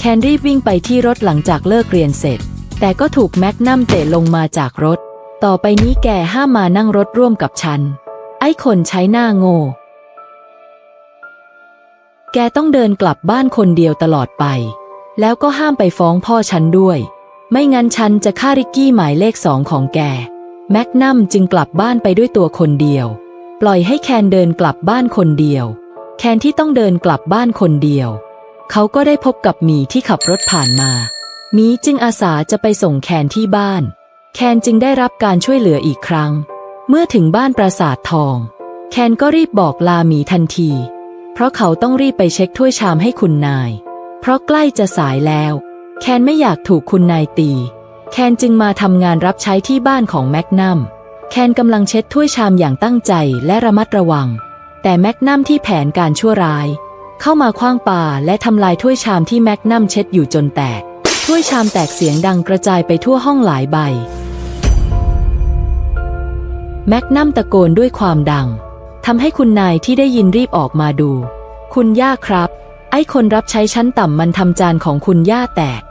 แคนรีบวิ่งไปที่รถหลังจากเลิกเรียนเสร็จ แต่ก็ถูกแม็กนัมเตะลงมาจากรถ ต่อไปนี้แกห้ามมานั่งรถร่วมกับฉัน ไอ้คนใช้หน้าโง่ แกต้องเดินกลับบ้านคนเดียวตลอดไป แล้วก็ห้ามไปฟ้องพ่อฉันด้วย ไม่งั้นฉันจะฆ่าริกกี้หมายเลขสองของแก แม็กนัมจึงกลับบ้านไปด้วยตัวคนเดียว ปล่อยให้แคนเดินกลับบ้านคนเดียว แคนที่ต้องเดินกลับบ้านคนเดียว เขาก็ได้พบกับหมีที่ขับรถผ่านมาหมีจึงอาสาจะไปส่งแคนที่บ้าน แคนจึงได้รับการช่วยเหลืออีกครั้ง เมื่อถึงบ้านปราสาททอง แคนก็รีบบอกลาหมีทันที เพราะเขาต้องรีบไปเช็คถ้วยชามให้คุณนาย เพราะใกล้จะสายแล้ว แคนไม่อยากถูกคุณนายตี แคนจึงมาทำงานรับใช้ที่บ้านของแมกนัม แคนกำลังเช็ดถ้วยชามอย่างตั้งใจและระมัดระวัง แต่แมกนัมที่แผนการชั่วร้าย เข้ามาคว้างป่าและทำลายถ้วยชามที่แมกนัมเช็ดอยู่จนแตก ถ้วยชามแตกเสียงดังกระจายไปทั่วห้องหลายใบ แมกนัมตะโกนด้วยความดังทำให้คุณนายที่ได้ยินรีบออกมาดู คุณย่าครับ ไอ้คนรับใช้ชั้นต่ำมันทำจานของคุณย่าแตก